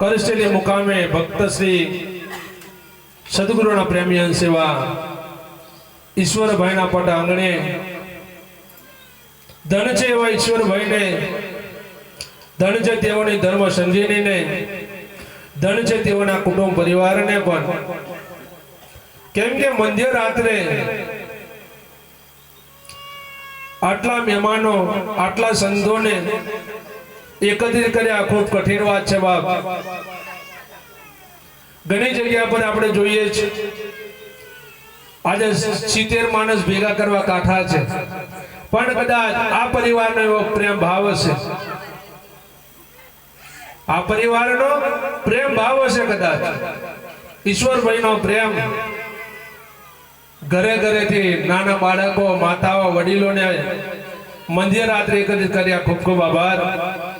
કરસ્ટેલી મુકામે ભક્ત શ્રી સદગુરુના પ્રેમી અંશ સેવા ઈશ્વરભાઈના પટ આંગણે ધન છે એવા ઈશ્વરભાઈને, ધન છે તેઓની ધર્મ સંજીવીને ધન છે તેઓના કુટુંબ પરિવારને પણ. કેમ કે મંદિર રાત્રે આટલા મહેમાનો, આટલા સંતોને એકત્રિત કર્યા, ખૂબ કઠિન વાત છે બાપ. ઘણી જગ્યા પર આપણે જોઈએ છે આજે સિત્તેર માણસ ભેગા કરવા કાઠા છે. પણ કદાચ આ પરિવારનો એવો પ્રેમ ભાવ હશે? આ પરિવારનો પ્રેમ ભાવ હશે કદાચ? ઈશ્વરભાઈનો પ્રેમ? ઘરે ઘરેથી નાના બાળકો, માતાઓ, વડીલોને મંદિર રાત્રે એકત્રિત કર્યા. ખૂબ ખૂબ આભાર.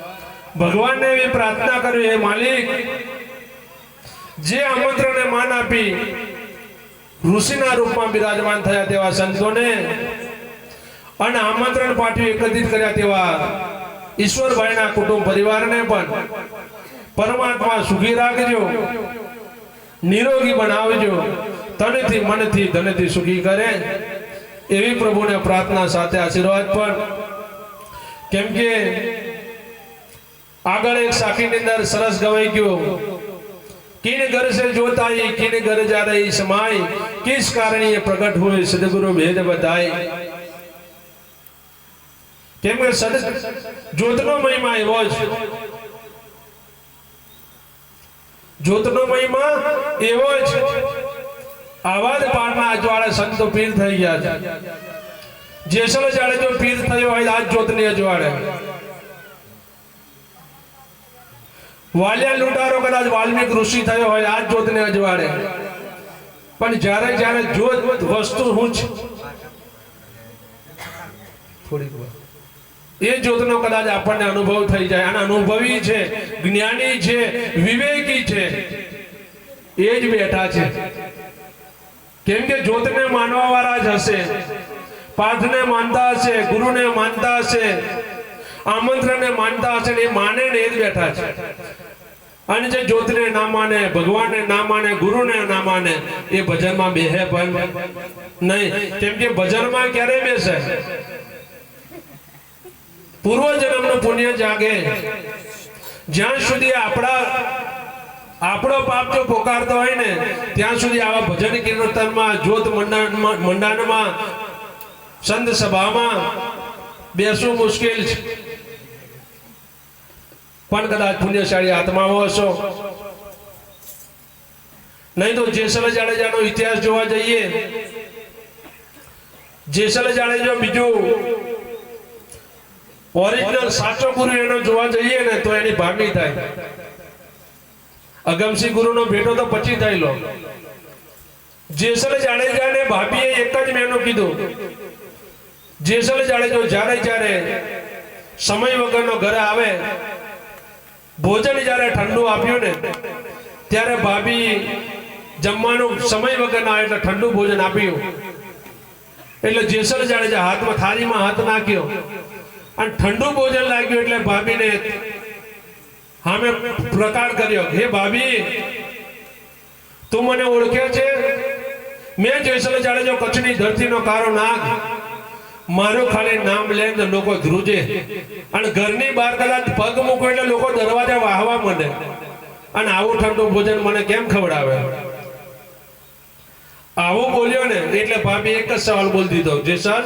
ભગવાનને એવી પ્રાર્થના કરવી હે માલિક, જે આમંત્રણને માન આપી ઋષિના રૂપમાં બિરાજમાન થયા તેવા સંતોને અને આમંત્રણ પાઠવી એકત્રિત કર્યા તેવા ઈશ્વરભાઈના કુટુંબ પરિવારને પણ પરમાત્મા સુખી રાખજો, નિરોગી બનાવજો, તનથી મનથી ધનથી સુખી કરે. એવી પ્રભુને પ્રાર્થના સાથે આશીર્વાદ પણ. કેમ કે આગળ એક સાખીની અંદર સરસ ગવાઈ ગયો. કિન પ્રગટ હોય સદગુરુ ભેદ બતાય મહિમા એવો જ. જોતનો મહિમા એવો જ. આવા જ પાડના અજવાળા સંતો પીર થઈ ગયા છે. જેસલ જાડે જો પીર થયો હોય, આજ જોતની અજવાડે વાલિયા લૂંટારો કદાચ વાલ્મીક ઋષિ થયો હોય, આ જોતને અજવાળે. પણ જ્યારે જ્યારે જોત વસ્તુ હું છે. થોડીક એ જ્યોતનો કદાચ આપણને અનુભવ થઈ જાય. અને અનુભવી છે, જ્ઞાની છે, વિવેકી છે. એ જ બેઠા છે. કેમ કે જ્યોતને માનવા વાળા જ હશે. પાઠને માનતા હશે, ગુરુને માનતા હશે, આમંત્રણને માનતા હશે એ માને ને એ જ બેઠા છે. અને જે જ્યોતને ના ભગવાનને ના ગુરુને ના એ ભજનમાં બેહે પણ નહીં. કેમ કે ભજનમાં ક્યારે બેસે? પૂર્વજન્મનું પુણ્ય જાગે. જ્યાં સુધી આપણા, આપણો પાપ જો પોકારતો હોય ને, ત્યાં સુધી આવા ભજન કીર્તનમાં, જ્યોત મંડાનમાં સંત સભામાં બેસવું મુશ્કેલ છે. પણ કદાચ પુણ્યશાળી આત્માઓ હશો. નહીં તો જેસલ જાડેજાનો ઇતિહાસ જોવા જઈએ. જેસલ જાડેજો બીજું ઓરિજિનલ સાચો ગુરુ એનો જોવા જઈએ ને તો એની ભાગી થાય. અગમસિંહ ગુરુનો ભેટો તો પછી થયેલો જેસલ જાડેજાને ભાભીએ એક જ મેનું કીધું. જેસલ જાડેજો જ્યારે જ્યારે સમય વગરનો ઘરે આવે ભોજન જ્યારે ઠંડુ આપ્યું ને, ત્યારે ભાભી જમવાનું સમય વગર ના એટલે ઠંડુ ભોજન આપ્યું. એટલે જેસલ જાડેજા હાથમાં થાળીમાં હાથ નાખ્યો. અને ઠંડુ ભોજન લાગ્યું એટલે ભાભીને હામે પ્રકાર કર્યો, હે ભાભી, તું મને ઓળખ્યો છે? મેં જેસલ જાડેજો કચ્છની ધરતીનો કારો નાગ મારું ખાલી નામ લે તો લોકો ધ્રુજે. અને ઘરની બહાર કદાચ પગ મૂકો એટલે લોકો દરવાજા વાહવા માંડે. અને આવું ઠંડુ ભોજન મને કેમ ખવડાવે? આવું બોલ્યો ને, એટલે ભાભી એક જ સવાલ બોલી દીધો. જેસલ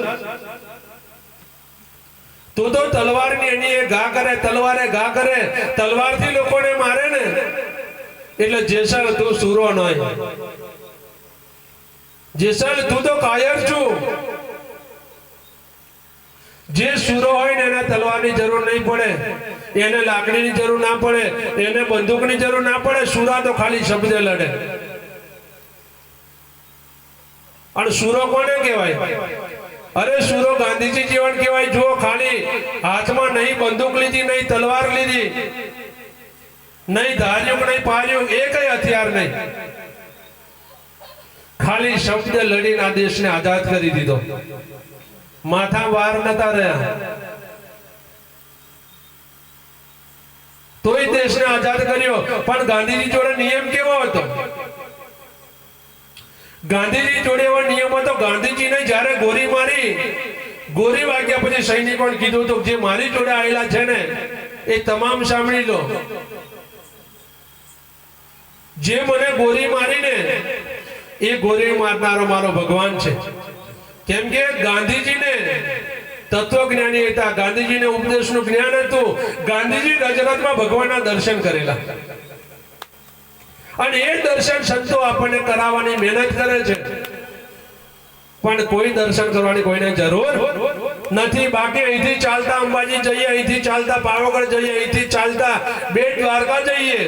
તું તો તલવારની એની એ ઘા કરે, તલવારે ઘા કરે, તલવારથી લોકોને મારે ને. એટલે જેસલ તું સુરો નહીં જેસલ તું તો કાયર છું. જે સુરો હોય ને એને તલવારની જરૂર નહીં પડે. એને લાકડીની જરૂર ના પડે, એને બંદૂકની જરૂર ના પડે, સુરા તો ખાલી શબ્દે લડે. અને સુરો કોને કહેવાય? અરે સુરો ગાંધીજી જીવન કહેવાય જો ખાલી હાથમાં નહીં બંદૂક લીધી, નહીં તલવાર લીધી, નહીં ધાર્યું, નહીં પાર્યું એ કઈ હથિયાર નહીં. ખાલી શબ્દ લડીને આ દેશને આઝાદ કરી દીધો. માથા વાર નતા રહ્યા તોય દેશને આઝાદ કર્યો. પણ ગાંધીજી જોડે નિયમ કેવો હતો? ગાંધીજી જોડે એવો નિયમ હતો, ગાંધીજીને જ્યારે ગોળી મારી, ગોળી વાગ્યા પછી સૈનિકોને કીધું હતું જે મારી જોડે આવેલા છે ને, એ તમામ સાંભળી લો. જે મને ગોળી મારીને, એ ગોળી મારનારો મારો ભગવાન છે. કેમ કે ગાંધીજીને તત્વજ્ઞાની હતા. ગાંધીજીને ઉપદેશનું જ્ઞાન હતું. ગાંધીજી ગુજરાતમાં ભગવાનના દર્શન કરેલા. અને એ દર્શન સંતો આપણને કરાવવાની મહેનત કરે છે. પણ કોઈ દર્શન કરવાની કોઈને જરૂર નથી. બાકી અહીંથી ચાલતા અંબાજી જઈએ, અહીંથી ચાલતા પાવાગઢ જઈએ, અહીંથી ચાલતા બેટ દ્વારકા જઈએ.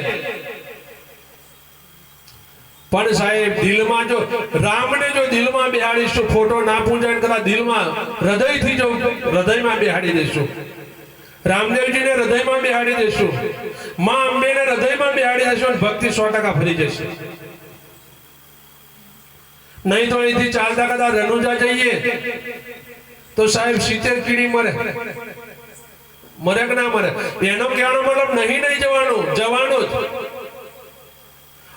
પણ સાહેબ, દિલમાં જો, રામને જો દિલમાં બેહાડીશું, ફોટો ના પૂજન કરા દિલમાં હૃદયથી જો હૃદયમાં બેહાડી દેશું. રામદેવજીને હૃદયમાં બેહાડી દેશું. માં અંબેને હૃદયમાં બેહાડી દેશું ભક્તિ સો ટકા ફરી જશે. નહીં તો અહીંથી ચાલતા કદાચ રનુજા જઈએ. તો સાહેબ, સિત્તેર કીડી મરે. મરે કે ના મરે? એનો કહેવાનો મતલબ નહીં નહીં જવાનું જવાનું જ.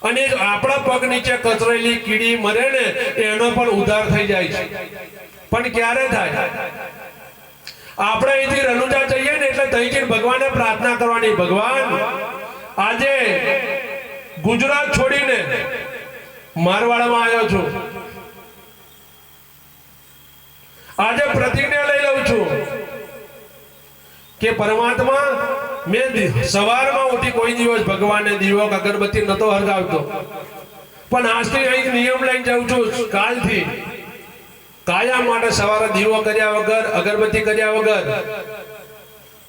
અને આપણા પગ નીચે કચરેલી કીડી મરે ને, એનો પણ ઉધાર થઈ જાય છે. પણ ક્યારે થાય? આપણે અહીંથી રનુજા જઈએ ને એટલે ત્યાંથી ભગવાનને પ્રાર્થના કરવાની. ભગવાન, આજે ગુજરાત છોડીને મારવાડમાં આવ્યો છું. આજે પ્રતિજ્ઞા લઈ લઉં છું કે પરમાત્મા મેં સવારમાં ઉઠી કોઈ દિવસ ભગવાનને દીવો અગરબત્તી નતો હરગાવતો. પણ આજથી અહીં નિયમ લઈને જાઉં છું, કાલથી. કાયા માટે સવારે દીવો કર્યા વગર, અગરબત્તી કર્યા વગર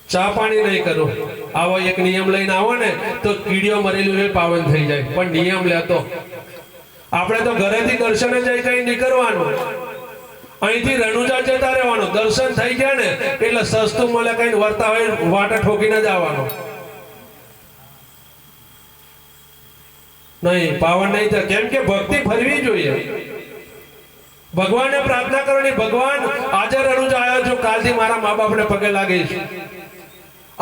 ચા પાણી નહીં કરો. આવો એક નિયમ લઈને આવો ને, તો કીડીઓ મરેલી હોય પાવન થઈ જાય. પણ નિયમ લેતો. આપણે તો ઘરેથી દર્શને જઈ કઈ નહીં કરવાનું અહીંથી રણુજા જતા રહેવાનું. દર્શન થઈ ગયા ને, એટલે સસ્તું મળે કઈ વર્તા હોય, વાટે ઠોકીને જ આવવાનું. નહીં, પાવન નહીં થાય. કેમ કે ભક્તિ ફરવી જોઈએ. ભગવાનને પ્રાર્થના કરવાની. ભગવાન, આજે રણુજા આવ્યો છું, કાલથી મારા મા બાપને પગે લાગીશ.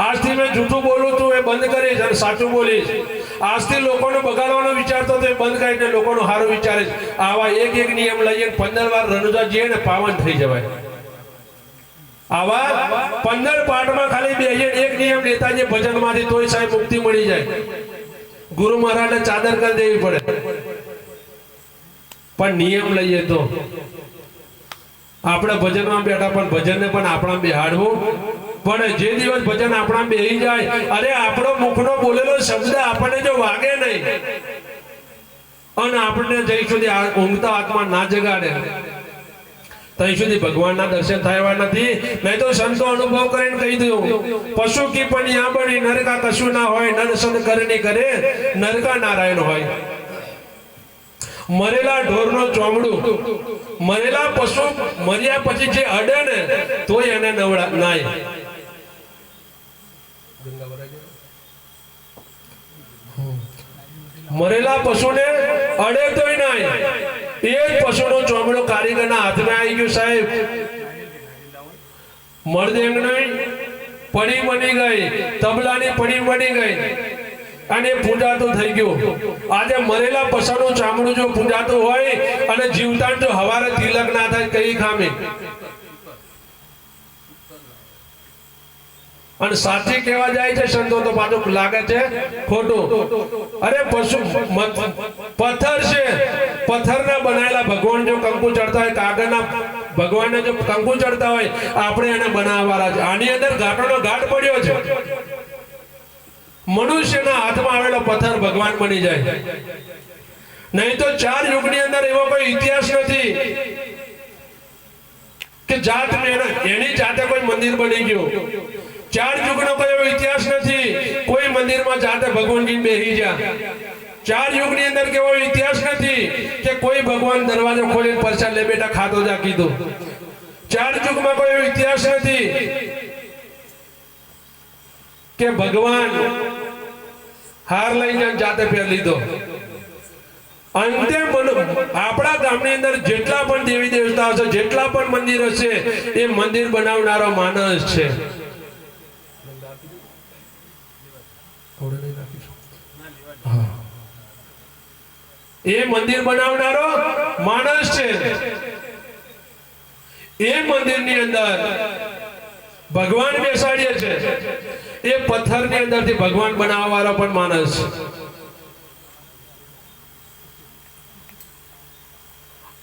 આજથી મેં જૂઠું બોલું છું એ બંધ કરીશ અને સાચું બોલીશ. આજથી લોકોને બગાડવાનો વિચારતો તો એ બંધ કરીને લોકોનું સારું વિચારે આવા એક એક નિયમ લઈએ પંદર વાર રનુજા જઈએ ને પાવન થઈ જવાય. આવા પંદર પાઠમાં ખાલી બે એક નિયમ લેતા જે ભજનમાંથી તોય સાહેબ મુક્તિ મળી જાય. ગુરુ મહારાજને ચાદર કરી દેવી પડે. પણ નિયમ લઈએ તો આપણે ભજનમાં બેઠા પણ ભજનને પણ આપણા બેહાડવું. પણ જે દિવસ ભજન આપણા બેહી જાય, અરે આપણો મુખનો બોલેલો શબ્દ આપણને જો વાગે નહીં. અને આપણને જઈ સુધી ઊંઘતા આત્મા ના જગાડે. ત્યાં સુધી ભગવાનના દર્શન થયા નથી. નહીં તો સંતો અનુભવ કરીને કહી દઉં, પશુ કી પણ યા બની, નરકા કશું ના હોય નરસન કરની કરે, નરકા નારાયણ હોય. મરેલા ઢોરનો ચોમડું, મરેલા પશુ મર્યા પછી જે અડે ને, તોય એને નવડા નાય. મરેલા પશુને અડે તોય નાય. એ જ પશુનો ચોમડો કારીગરના હાથમાં આવી ગયો સાહેબ. મરદેંગ નહીં, પડી બની ગઈ, તબલાની પડી બની ગઈ. અને પૂજાતું થઈ ગયું. આજે મરેલા પસાનું ચામડું જો પૂજાતું હોય અને જીવતા જો હવારે તિલક ના થાય કઈ ખામે? અને સાચી કહેવા જાય છે સંતો તો પાછું લાગે છે ખોટું. અરે પશુ પથ્થર છે. પથ્થરના બનાવેલા ભગવાન જો કંકુ ચડતા હોય, કાગળના ભગવાનને જો કંકુ ચડતા હોય, આપણે એને બનાવવાના છે. આની અંદર ઘાટોનો ઘાટ પડ્યો છે. મનુષ્યના હાથમાં આવેલો પથ્થર ભગવાન બની જાય. નહીં તો ચાર યુગની અંદર એવો કોઈ ઇતિહાસ નથી કે જાત એની જાતે કોઈ મંદિર બની ગયું. ચાર યુગનો કોઈ એવો ઇતિહાસ નથી. કોઈ મંદિરમાં જાતે ભગવાનજી બેહી જા ચાર યુગની અંદર કેવો ઇતિહાસ નથી કે કોઈ ભગવાન દરવાજો ખોલીને પરસાદ લે બેટા ખાતો જા કીધું. ચાર યુગમાં કોઈ એવો ઇતિહાસ નથી કે ભગવાન, હાર લઈને જાતે પહેર લીધો. અંતે આપણા ગામની અંદર જેટલા પણ દેવી દેવતા હશે, જેટલા પણ મંદિર હશે, એ મંદિર બનાવનારો માણસ છે. એ મંદિર બનાવનારો માણસ છે. એ મંદિરની અંદર ભગવાન બેસાડીએ છે. એ પથ્થરની અંદરથી ભગવાન બનાવવા વાળો પણ માણસ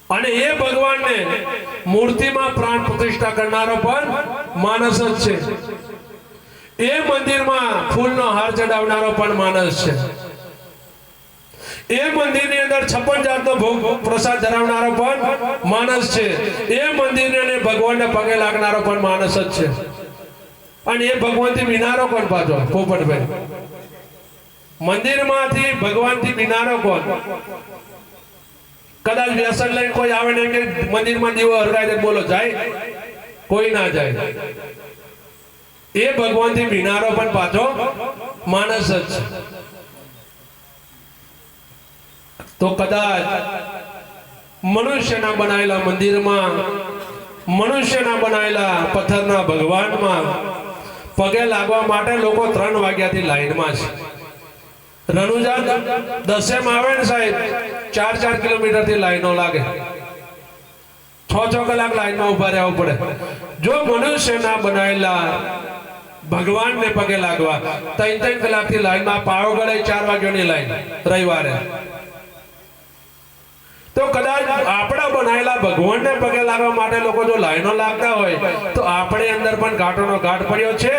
અને એ ભગવાનને મૂર્તિમાં પ્રાણ પ્રતિષ્ઠા કરનારો પણ માણસ જ છે. એ મંદિરમાં ફૂલનો હાર ચડાવનારો પણ માણસ છે. એ મંદિરની અંદર છપ્પન જાતનો ભોગ પ્રસાદ ધરાવનારો પણ માણસ છે. એ મંદિરને ભગવાનને પગે લાગનારો પણ માણસ જ છે. અને એ ભગવાનથી મિનારો કોણ પાછો? પોપટભાઈ. મંદિરમાંથી ભગવાનથી મિનારો કોણ? કદાચ વ્યસન લઈને કોઈ આવે ને કે મંદિરમાં દીવો હરગાય દે બોલો, જાય. કોઈ ના જાય. એ ભગવાનથી મિનારો પણ પાછો માણસ જ છે. તો કદાચ મનુષ્યના બનાવેલા મંદિરમાં, મનુષ્યના બનાવેલા પથ્થરના ભગવાનમાં પગે લાગવા માટે લોકો ત્રણ વાગ્યાથી લાઈનમાં છે. રણુજા દસેમ આવે ને સાહેબ, ચાર ચાર કિલોમીટરથી લાઈનો લાગે. છ છ કલાક લાઈનમાં ઊભા રહેવું પડે. જો મનુષ્યના બનાવેલા ભગવાનને પગે લાગવા, ત્રણ ત્રણ કલાકથી લાઈનમાં ગળે ચાર વાગ્યાની લાઈન રવિવારે. તો કદાચ આપણા બનાયેલા ભગવાનને પગે લાગવા માટે લોકો જો લાઈનો લાગતા હોય, તો આપણે અંદર પણ ઘાટોનો ઘાટ પડ્યો છે.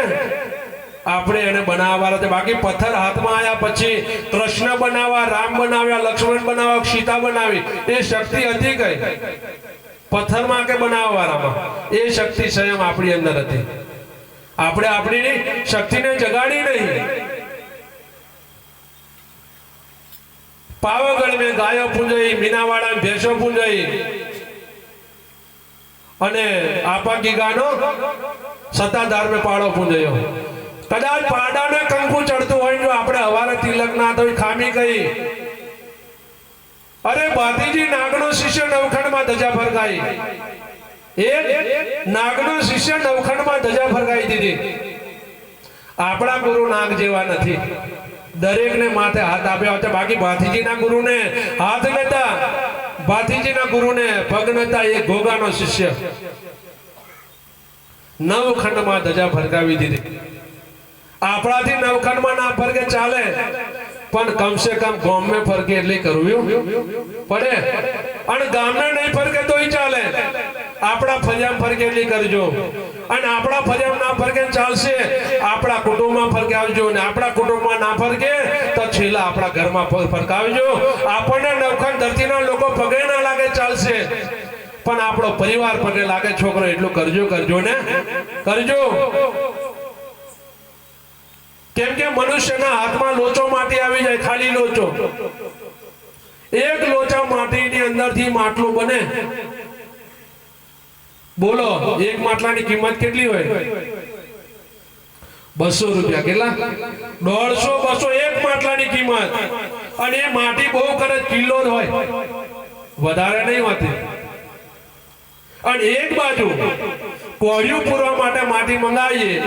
આપણે એને બનાવવા છે બાકી પથ્થર હાથમાં આવ્યા પછી કૃષ્ણ બનાવવા રામ બનાવ્યા, લક્ષ્મણ બનાવવા સીતા બનાવી. એ શક્તિ હતી કઈ? પથ્થરમાં કે બનાવવાળામાં એ શક્તિ સ્વયં આપણી અંદર હતી. આપણે આપણી શક્તિને જગાડી નહીં. પાવાગઢ મેં ગાયો પૂંજાઈ મીનાવાડા ભેંસો પૂંજાઈ. અને આપા ગીગાનો સત્તાધાર મેં પાડો પૂંજાયો. કદાચ પાડાને કંકુ ચડતું હોય જો આપણે હવારે તિલક ના થઈ ખામી કહી અરે ભાતીજી, નાગનો શિષ્ય નવખંડમાં ધજા ફરકાઈ એક નાગનો શિષ્ય નવખંડમાં ધજા ફરકાઈ દીધી. આપણા ગુરુ નાગ જેવા નથી. દરેકને માથે હાથ આપ્યા હતા બાકી ભાથીજીના ગુરુને હાથ નતા ભાથીજીના ગુરુને પગ નતા એ ગોગાનો શિષ્ય. નવખંડમાં ધજા ફરકાવી દીધી. આપણાથી નવખંડમાં ના ફરકે ચાલે. પણ કમસે કમ ગામને ફરકે એટલે કરવું પડે. અને ગામને નહીં ફરકે તોય ચાલે. આપણા ફજામ ફરકે એટલી કરજો. અને આપણા ફજામ ના ફરકે ચાલશે. આપણા કુટુંબમાં ફરકે આવજો અને આપણા કુટુંબમાં ના ફરકે તો છેલ્લા આપણા ઘરમાં ફરકાવજો. આપણને નવખંડ ધરતીના લોકો પગે ના લાગે ચાલશે. પણ આપણો પરિવાર પગે લાગે, છોકરો, એટલું કરજો કરજો ને. કરજો. કેમ કે મનુષ્યના હાથમાં લોચો માટી આવી જાય, ખાલી લોચો. એક લોચા માટીની અંદરથી માટલું બને. બોલો, એક માટલાની કિંમત કેટલી હોય? બસો રૂપિયા. કેટલા? દોઢસો બસો એક માટલાની કિંમત. અને એ માટી બહુ કરે કિલો હોય. વધારે નહીં હોતી. અને એક બાજુ કોળિયું પૂરવા માટે માટી મંગાવીએ,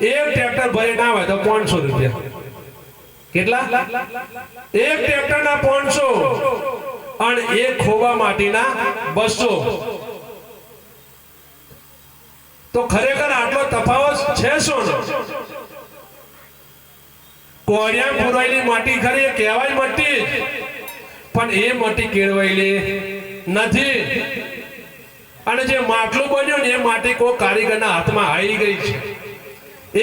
એક ટ્રેક્ટર ભરી ના હોય તો પાંચસો રૂપિયા. કેટલા? એક ટ્રેક્ટર ના પાંચસો. અને એક ખોવા માટીના બસો. તો ખરેખર આટલો તફાવત છે શું કોળિયા પુરાયેલી માટી ખરી કહેવાય મટી પણ એ માટી કેળવાયેલી નથી. અને જે માટલું બન્યું ને એ માટી કોઈ કારીગરના હાથમાં આવી ગઈ છે.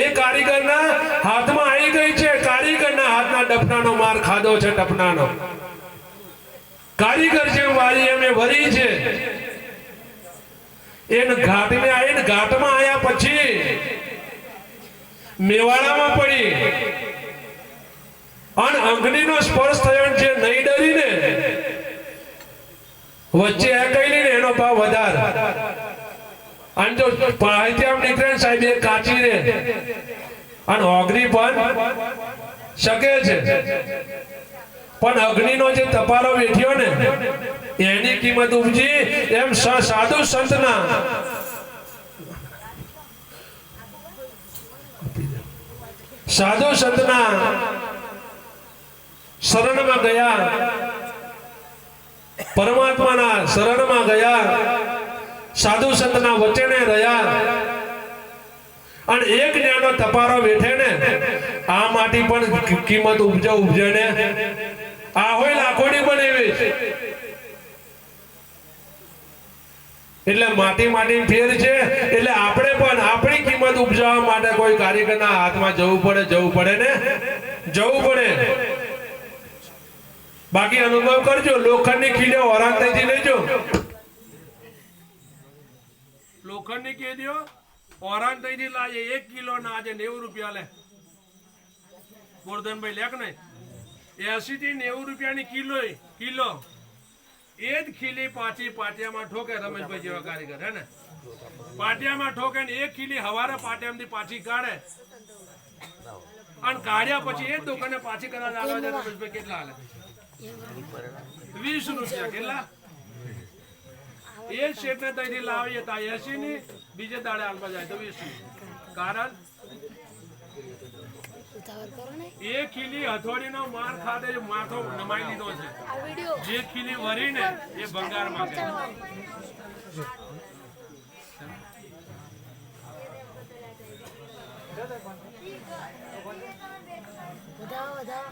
એ કારીગરના હાથમાં આવી ગઈ છે. કારીગરના હાથના ડફનાનો માર ખાધો છે ડફનાનો કારીગર જેમ વાળી એમ વરી છે. એને ઘાટને આવીને ઘાટમાં આવ્યા પછી મેવાડામાં પડી. અને અગ્નિનો સ્પર્શ થયો છે નહીં ડરીને વચ્ચે કહી ને એનો ભાવ વધાર. અને જો પાહિતી આમ નીકળે ને સાહેબ, એ કાચી રે. અને ઓગરી પણ શકે છે. પણ અગ્નિનો જે તપારો વેઠ્યો ને, એની કિંમત ઉપજી એમ સાધુ સંતના. સાધુ સંતના શરણમાં ગયા. પરમાત્માના શરણમાં ગયા. સાધુ સંતના વચને રહ્યા. અને એક જ્ઞાનો તપારો વેઠે ને, આ માટી પણ કિંમત ઉપજે ઉપજે ને. આ હોય લાખોની બનાવી એટલે માટી માટી ફેર છે. એટલે આપણે પણ આપણી કિંમત ઉપજાવવા માટે કોઈ કાર્યકરના હાથમાં જવું પડે જવું પડે ને? જવું પડે. બાકી અનુભવ કરજો. લોખંડની ખીલે ઓરાન થઈ લેજો લોખંડની કીધો ઓરાન થઈ લાજે એક કિલો ના આજે નેવું રૂપિયા લે. ગોરધનભાઈ લેખ ને એસી થી નેવું રૂપિયાની કિલો કિલો. એ જ ખીલી પાછી પાટિયામાં ઠોકે રમેશભાઈ જેવા કારીગર, હે ને? પાટિયામાં ઠોકે ને એક ખીલી હવારે પાટિયામાંથી પાછી કાઢે. અને કાઢ્યા પછી એ જ દુકાને પાછી કદાચ આવે જાય રમેશભાઈ, કેટલા હાલે? વીસ રૂપિયા, કેટલા? એ શેઠને ત્યાંથી લાવીએ તા એસી ની બીજે દાડે હાલવા જાય તો વીસ કારણ એ ખીલી હથોડીનો માર ખાતે માથો નમાઈ લીધો છે. જે ખીલી વરીને એ વધાવો વધાવો